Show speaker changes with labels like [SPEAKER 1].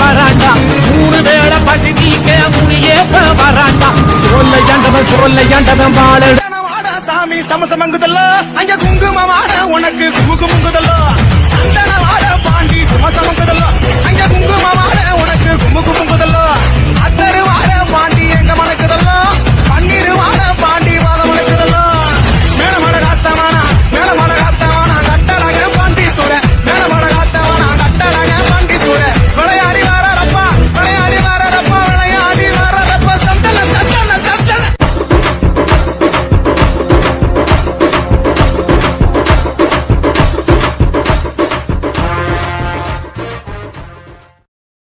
[SPEAKER 1] வராண்டா? மூணு வேளை பசி நீக்க முனியேக்க வராண்டா? சொல்ல ஏண்டவன் சொல்ல ஏண்டவன் வாழ
[SPEAKER 2] சாமி சமசமங்குதல்ல. அங்க குங்குமமான உனக்கு குமுகுமுங்குதல்ல